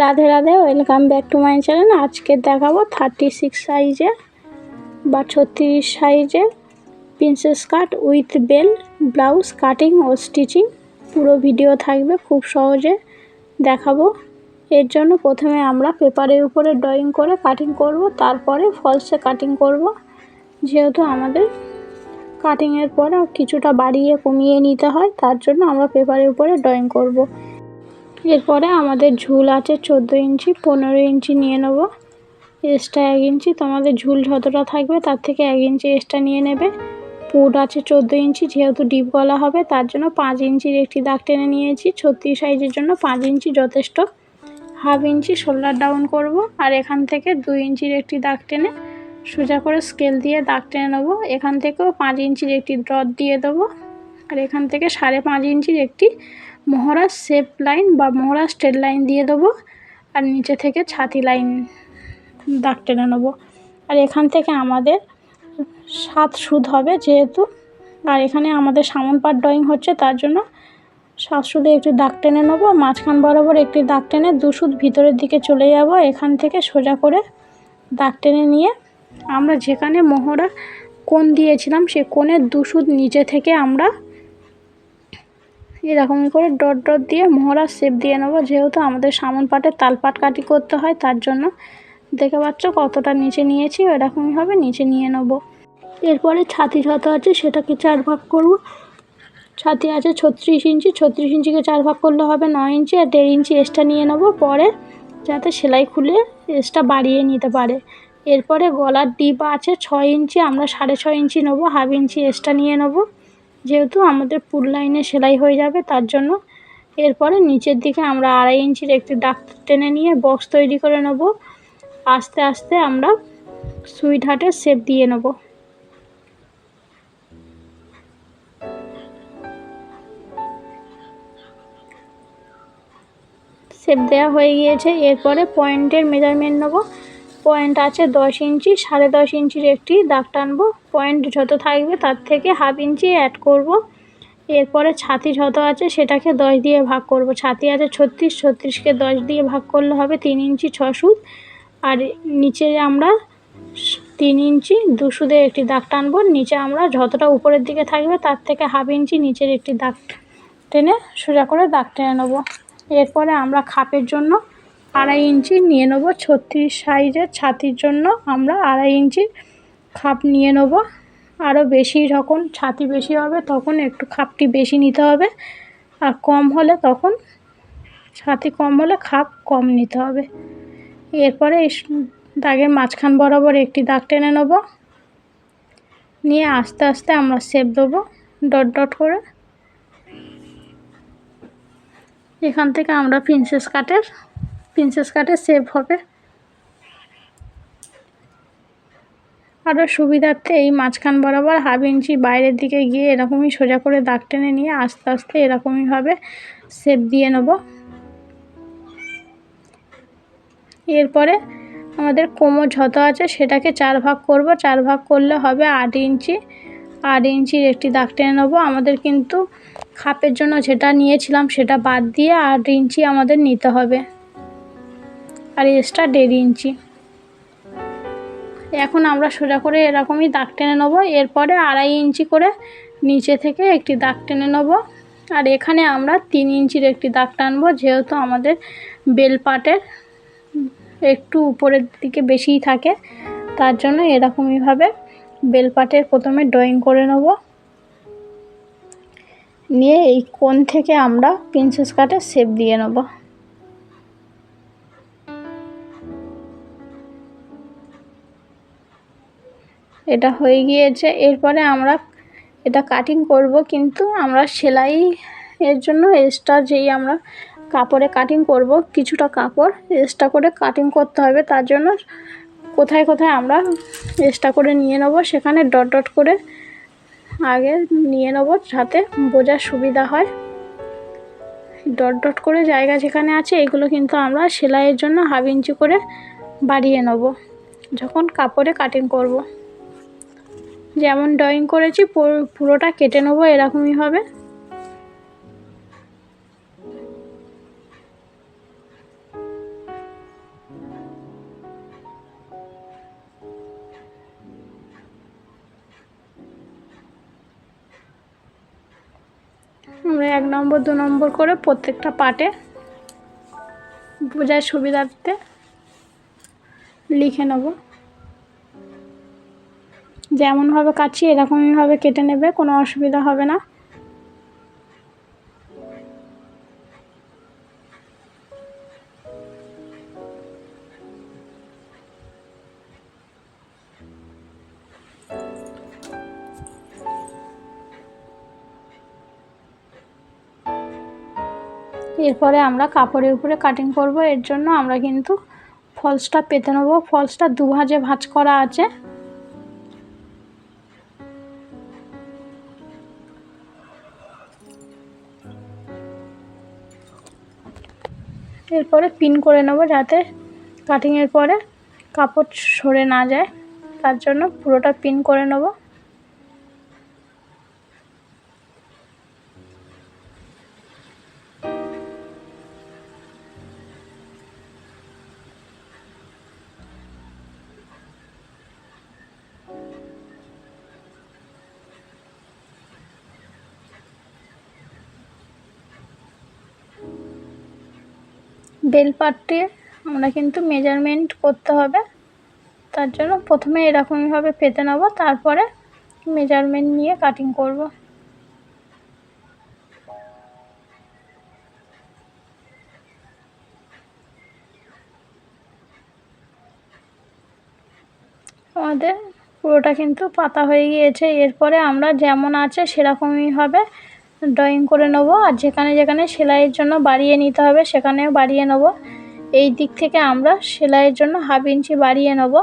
Radhe Radhe welcome back to my channel আজকে দেখাবো thirty six সাইজে বা ছত্রিশ সাইজে princess cut with bell blouse cutting O stitching পুরো ভিডিও থাকবে, খুব সহজে দেখাবো। এর জন্য প্রথমে আমরা পেপারের উপরে ড্রয়িং করে কাটিং করব, তারপরে ফলসে কাটিং করব। যেহেতু আমাদের কাটিংয়ের পরে কিছুটা বাড়িয়ে কমিয়ে নিতে হয়, তার জন্য আমরা পেপারের উপরে ড্রয়িং করব। এরপরে আমাদের ঝুল আছে চোদ্দ ইঞ্চি, পনেরো ইঞ্চি নিয়ে নেব। এক্সট্রা এক ইঞ্চি, তোমাদের ঝুল যতটা থাকবে তার থেকে এক ইঞ্চি এক্সট্রা নিয়ে নেবে। পুট আছে চোদ্দ ইঞ্চি, যেহেতু ডিপ গলা হবে, তার জন্য পাঁচ ইঞ্চির একটি দাগ টেনে নিয়েছি। ছত্রিশ সাইজের জন্য পাঁচ ইঞ্চি যথেষ্ট। হাফ ইঞ্চি শোল্ডার ডাউন করব আর এখান থেকে দুই ইঞ্চির একটি দাগ টেনে সোজা করে স্কেল দিয়ে দাগ টেনে নেব। এখান থেকেও পাঁচ ইঞ্চির একটি ড্রট দিয়ে দেবো। আর এখান থেকে সাড়ে পাঁচ ইঞ্চির একটি মহড়া শেপ লাইন বা মহড়া স্ট্রেট লাইন দিয়ে দেবো আর নিচে থেকে ছাতি লাইন দাগ টেনে নেব। আর এখান থেকে আমাদের সাত সুদ হবে যেহেতু। আর এখানে আমাদের সামন পাট ড্রয়িং হচ্ছে, তার জন্য সাত সুদে একটি দাগ টেনে নেব, মাঝখান বরাবর একটি দাগ টেনে দু সুদ ভিতরের দিকে চলে যাব, এখান থেকে সোজা করে দাগ টেনে নিয়ে আমরা যেখানে মোহরা কোণ দিয়েছিলাম, সে কোণের দু সুদ নিচে থেকে আমরা এরকমই করে ডট ডট দিয়ে মোহরা শেপ দিয়ে নেব। যেহেতু আমাদের সামন পাটে তালপাট কাটি করতে হয়, তার জন্য দেখে পাচ্ছ কতটা নিচে নিয়েছি এরকমইভাবে নিচে নিয়ে নেব। এরপরে ছাতি যত আছে, সেটাকে চার ভাগ করব। ছাতি আছে ছত্রিশ ইঞ্চি, ছত্রিশ ইঞ্চিকে চার ভাগ করলে হবে নয় ইঞ্চি আর দেড় ইঞ্চি এক্সট্রা নিয়ে নেব পরে যাতে সেলাই খুলে এক্সট্রা বাড়িয়ে নিতে পারে। এরপরে গলার ডিপ আছে ছয় ইঞ্চি, আমরা সাড়ে ছয় ইঞ্চি নেব, হাফ ইঞ্চি এক্সট্রা নিয়ে নেব। যেহেতু আমাদের পুল লাইনে সেলাই হয়ে যাবে, তার জন্য এরপরে নিচের দিকে আমরা আড়াই ইঞ্চির একটি ডাক টেনে নিয়ে বক্স তৈরি করে নেব। আস্তে আস্তে আমরা সুইট হার্টের শেপ দিয়ে নেব। শেপ দেওয়া হয়ে গিয়েছে, এরপরে পয়েন্টের মেজারমেন্ট নেব। পয়েন্ট আছে দশ ইঞ্চি, সাড়ে দশ ইঞ্চির একটি দাগ টানবো। পয়েন্ট যত থাকবে তার থেকে হাফ ইঞ্চি অ্যাড করব। এরপরে ছাতি যত আছে সেটাকে দশ দিয়ে ভাগ করব। ছাতি আছে ছত্রিশ, ছত্রিশকে দশ দিয়ে ভাগ করলে হবে তিন ইঞ্চি ছ সুদ আর নিচে আমরা তিন ইঞ্চি দু সুদে একটি দাগ টানবো। নিচে আমরা যতটা উপরের দিকে থাকবে তার থেকে হাফ ইঞ্চি নিচের একটি দাগ টেনে সোজা করে দাগ টেনে নেব। এরপরে আমরা খাপের জন্য আড়াই ইঞ্চি নিয়ে নেব। ছত্রিশ সাইজের ছাতির জন্য আমরা আড়াই ইঞ্চি খাপ নিয়ে নেব। আরও বেশি যখন ছাতি বেশি হবে, তখন একটু খাপটি বেশি নিতে হবে। আর কম হলে তখন ছাতি কম হলে খাপ কম নিতে হবে। এরপরে এই দাগের মাঝখান বরাবর একটি দাগ টেনে নেব। নিয়ে আস্তে আস্তে আমরা শেপ দেবো ডট ডট করে। এখান থেকে আমরা প্রিন্সেস কাটের প্রিন্সেস কাটে সেভ হবে। আরও সুবিধার্থে এই মাঝখান বরাবর হাফ ইঞ্চি বাইরের দিকে গিয়ে এরকমই সোজা করে দাগ টেনে নিয়ে আস্তে আস্তে এরকমইভাবে সেপ দিয়ে নেব। এরপরে আমাদের কোমর যত আছে সেটাকে চার ভাগ করব। চার ভাগ করলে হবে আট ইঞ্চি। আট ইঞ্চির একটি দাগ টেনে নেব। আমাদের কিন্তু খাপের জন্য যেটা নিয়েছিলাম সেটা বাদ দিয়ে আট ইঞ্চি আমাদের নিতে হবে। আর এক্সট্রা দেড় ইঞ্চি। এখন আমরা সোজা করে এরকমই দাগ টেনে নেব। এরপরে আড়াই ইঞ্চি করে নিচে থেকে একটি দাগ টেনে নেব। আর এখানে আমরা তিন ইঞ্চির একটি দাগ টানবো, যেহেতু আমাদের বেল পাটের একটু উপরের দিকে বেশিই থাকে, তার জন্য এরকমইভাবে বেল পাটের প্রথমে ড্রয়িং করে নেব। নিয়ে এই কোণ থেকে আমরা প্রিন্সেস কাটের শেপ দিয়ে নেব। এটা হয়ে গিয়েছে। এরপরে আমরা এটা কাটিং করব, কিন্তু আমরা সেলাই এর জন্য এক্সট্রা যেই আমরা কাপড়ে কাটিং করব, কিছুটা কাপড় এক্সট্রা করে কাটিং করতে হবে। তার জন্য কোথায় কোথায় আমরা এক্সট্রা করে নিয়ে নেব, সেখানে ডট ডট করে আগে নিয়ে নেব, যাতে বোঝার সুবিধা হয়। ডট ডট করে জায়গা যেখানে আছে, এগুলো কিন্তু আমরা সেলাইয়ের জন্য হাফ ইঞ্চি করে বাড়িয়ে নেব, যখন কাপড়ে কাটিং করব। যেমন ড্রয়িং করেছি পুরোটা কেটে নেব, এরকমই হবে। এক নম্বর, দু নম্বর করে প্রত্যেকটা পাটে বোঝার সুবিধার্থে লিখে নেব। যেমনভাবে কাটছি, এরকমইভাবে কেটে নেবে, কোনো অসুবিধা হবে না। এরপরে আমরা কাপড়ের উপরে কাটিং করব। এর জন্য আমরা কিন্তু ফলসটা পেতে নেব। ফলসটা দু ভাজে ভাঁজ করা আছে। এরপরে পিন করে নেব যাতে কাটিংয়ের পরে কাপড় সরে না যায়। তার জন্য পুরোটা পিন করে নেব। বেল পাটটি আমরা কিন্তু মেজারমেন্ট করতে হবে। তার জন্য প্রথমে এরকমইভাবে পেতে নেব, তারপরে মেজারমেন্ট নিয়ে কাটিং করব। আমাদের পুরোটা কিন্তু পাতা হয়ে গিয়েছে। এরপরে আমরা যেমন আছে সেরকমই হবে। ড্রয়িং করে নেব আর যেখানে যেখানে সেলাইয়ের জন্য বাড়িয়ে নিতে হবে সেখানেও বাড়িয়ে নেব। এই দিক থেকে আমরা সেলাইয়ের জন্য হাফ ইঞ্চি বাড়িয়ে নেব।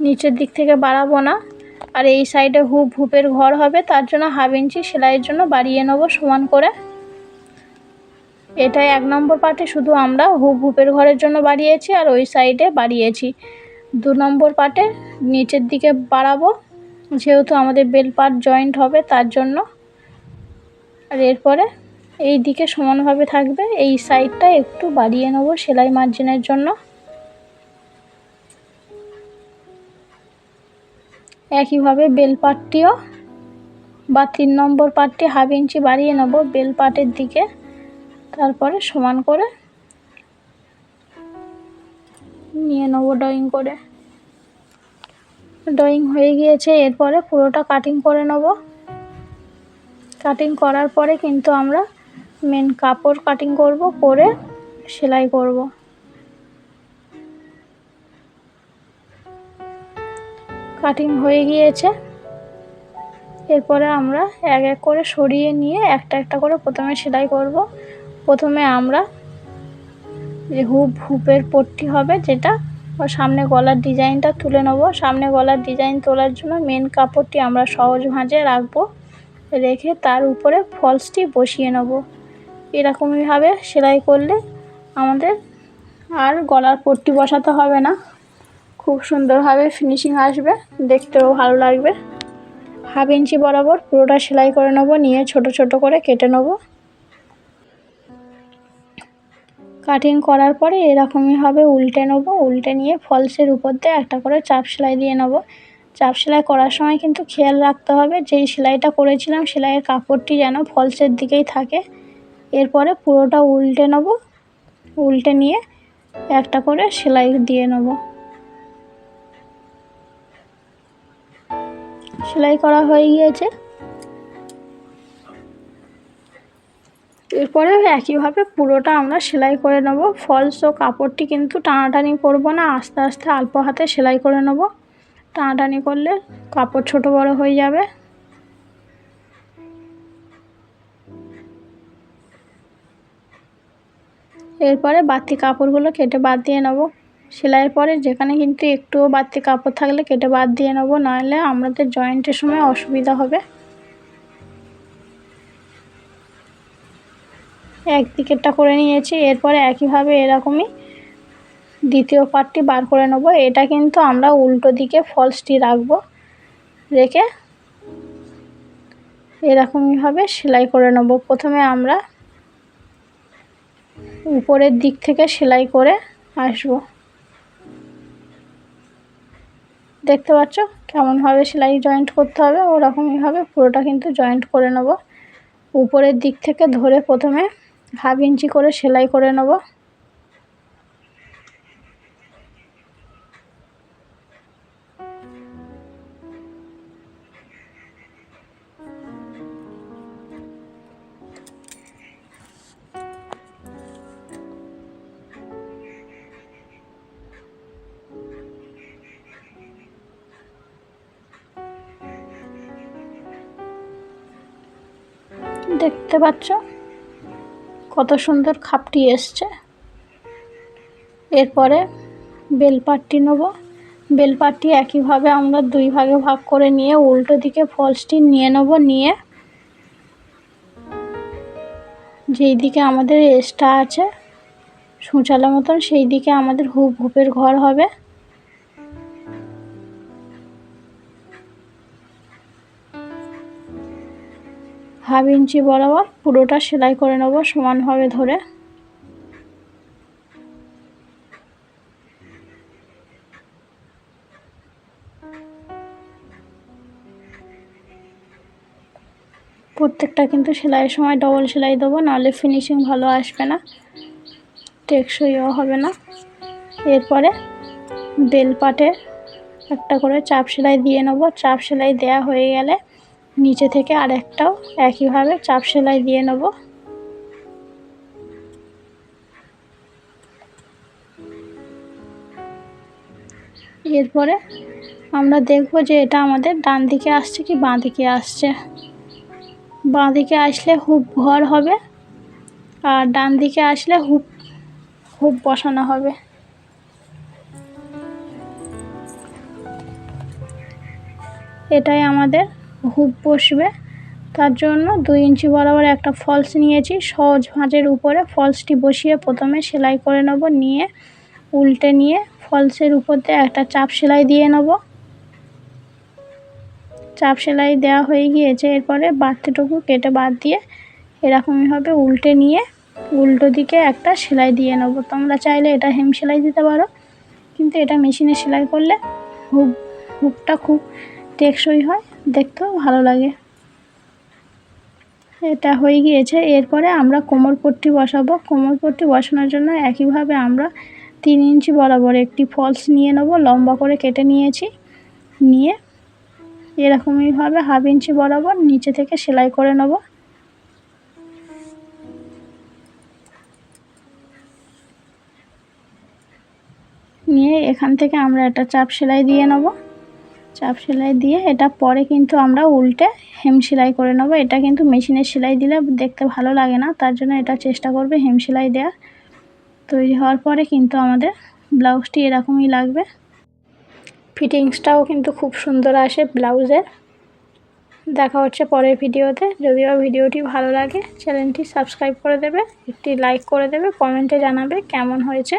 নিচের দিক থেকে বাড়াবো না। আর এই সাইডে হুপ হুপের ঘর হবে, তার জন্য হাফ ইঞ্চি সেলাইয়ের জন্য বাড়িয়ে নেব সমান করে। এটা এক নম্বর পার্টে শুধু আমরা হুপ হুপের ঘরের জন্য বাড়িয়েছি আর ওই সাইডে বাড়িয়েছি। দু নম্বর পার্টে নিচের দিকে বাড়াবো। যেহেতু আমাদের বেল পার্ট জয়েন্ট হবে, তার জন্য। আর এরপরে এই দিকে সমানভাবে থাকবে। এই সাইডটা একটু বাড়িয়ে নেব সেলাই মার্জিনের জন্য। একইভাবে বেল পাটটিও বা তিন নম্বর পাটটি হাফ ইঞ্চি বাড়িয়ে নেব বেল পাটের দিকে। তারপরে সমান করে নিয়ে নেব ড্রয়িং করে। ড্রয়িং হয়ে গিয়েছে, এরপরে পুরোটা কাটিং করে নেব। কাটিং করার পরে কিন্তু আমরা মেন কাপড় কাটিং করব করে সেলাই করব। কাটিং হয়ে গিয়েছে। এরপরে আমরা এক এক করে সরিয়ে নিয়ে একটা একটা করে প্রথমে সেলাই করব। প্রথমে আমরা যে হুপ হুপের পট্টি হবে, যেটা ও সামনে গলার ডিজাইনটা তুলে নেব। সামনে গলার ডিজাইন তোলার জন্য মেন কাপড়টি আমরা সহজ ভাঁজে রাখব, রেখে তার উপরে ফলসটি বসিয়ে নেব। এরকমইভাবে সেলাই করলে আমাদের আর গলার পট্টি বসাতে হবে না। খুব সুন্দরভাবে ফিনিশিং আসবে, দেখতেও ভালো লাগবে। হাফ ইঞ্চি বরাবর পুরোটা সেলাই করে নেব, নিয়ে ছোট ছোট করে কেটে নেব। কাটিং করার পরে এরকমইভাবে উল্টে নেব, উল্টে নিয়ে ফলসের উপর দিয়ে একটা করে চাপ সেলাই দিয়ে নেব। চাপ সেলাই করার সময় কিন্তু খেয়াল রাখতে হবে, যেই সেলাইটা করেছিলাম সেলাইয়ের কাপড়টি যেন ফলসের দিকেই থাকে। এরপরে পুরোটা উল্টে নেব, উল্টে নিয়ে একটা করে সেলাই দিয়ে নেব। সেলাই করা হয়ে গিয়েছে। এরপরে একইভাবে পুরোটা আমরা সেলাই করে নেব। ফলস ও কাপড়টি কিন্তু টানাটানি করব না, আস্তে আস্তে অল্প হাতে সেলাই করে নেব। টানাটানি করলে কাপড় ছোট বড় হয়ে যাবে। এরপরে বাড়তি কাপড়গুলো কেটে বাদ দিয়ে নেব। সেলাইয়ের পরে যেখানে কিন্তু একটুও বাড়তি কাপড় থাকলে কেটে বাদ দিয়ে নেব, নাহলে আমাদের জয়েন্টের সময় অসুবিধা হবে। এক দিকেরটা করে নিয়েছি, এরপরে একইভাবে এরকমই দ্বিতীয় পার্টটি বার করে নেব। এটা কিন্তু আমরা উল্টো দিকে ফলসটি রাখব, রেখে এরকমইভাবে সেলাই করে নেব। প্রথমে আমরা উপরের দিক থেকে সেলাই করে আসব। দেখতে পাচ্ছ? কেমনভাবে সেলাই জয়েন্ট করতে হবে, ওরকমইভাবে পুরোটা কিন্তু জয়েন্ট করে নেব। উপরের দিক থেকে ধরে প্রথমে হাফ ইঞ্চি করে সেলাই করে নেব। দেখতে পাচ্ছ? কত সুন্দর খাপটি এসছে। এরপরে বেলপাটটি নেব। বেলপাটটি একইভাবে আমরা দুই ভাগে ভাগ করে নিয়ে উল্টো দিকে ফলসটি নিয়ে নেব, নিয়ে যেই দিকে আমাদের এসটা আছে, সূচালা মতন, সেই দিকে আমাদের হুপ হুপের ঘর হবে। হাফ ইঞ্চি বরাবর পুরোটা সেলাই করে নেব সমানভাবে ধরে। প্রত্যেকটা কিন্তু সেলাইয়ের সময় ডবল সেলাই দেবো, নাহলে ফিনিশিং ভালো আসবে না টেকসইও হবে না। এরপরে বেল পাটে একটা করে চাপ সেলাই দিয়ে নেব, চাপ সেলাই দেয়া হয়ে গেলে নিচে থেকে আরেকটাও একইভাবে চাপ সেলাই দিয়ে নেব। এরপরে আমরা দেখব যে এটা আমাদের ডান দিকে আসছে কি বাঁ দিকে আসছে। বাঁ দিকে আসলে হুপ ঘর হবে আর ডান দিকে আসলে হুপ হুপ বসানো হবে। এটাই আমাদের হুপ বসবে। তার জন্য দুই ইঞ্চি বরাবর একটা ফলস নিয়েছি। সহজ ভাঁজের উপরে ফলসটি বসিয়ে প্রথমে সেলাই করে নেব, নিয়ে উল্টে নিয়ে ফলসের উপর দিয়ে একটা চাপ সেলাই দিয়ে নেব। চাপ সেলাই দেওয়া হয়ে গিয়েছে, এরপরে বাড়তিটুকু কেটে বাদ দিয়ে এরকমইভাবে উল্টে নিয়ে উল্টো দিকে একটা সেলাই দিয়ে নেব। তোমরা চাইলে এটা হেম সেলাই দিতে পারো, কিন্তু এটা মেশিনে সেলাই করলে হুপ হুপটা খুব টেকসই হয়। দেখতেও ভালো লাগে। এটা হয়ে গিয়েছে। এরপরে আমরা কোমর পট্টি বসাবো। কোমর পট্টি বসানোর জন্য একইভাবে আমরা তিন ইঞ্চি বরাবর একটি ফলস নিয়ে নেব। লম্বা করে কেটে নিয়েছি। নিয়ে এরকমইভাবে হাফ ইঞ্চি বরাবর নিচে থেকে সেলাই করে নেব। নিয়ে এখান থেকে আমরা একটা চাপ সেলাই দিয়ে নেব। চাপ সেলাই দিয়ে, এটা পরে কিন্তু আমরা উল্টে হেম সেলাই করে নেব। এটা কিন্তু মেশিনের সেলাই দিলে দেখতে ভালো লাগে না, তার জন্য এটা চেষ্টা করবে হেম সেলাই দেওয়ার। তৈরি হওয়ার পরে কিন্তু আমাদের ব্লাউজটি এরকমই লাগবে। ফিটিংসটাও কিন্তু খুব সুন্দর আসে ব্লাউজের। দেখা হচ্ছে পরের ভিডিওতে। যদিও ভিডিওটি ভালো লাগে, চ্যানেলটি সাবস্ক্রাইব করে দেবে, একটি লাইক করে দেবে, কমেন্টে জানাবে কেমন হয়েছে।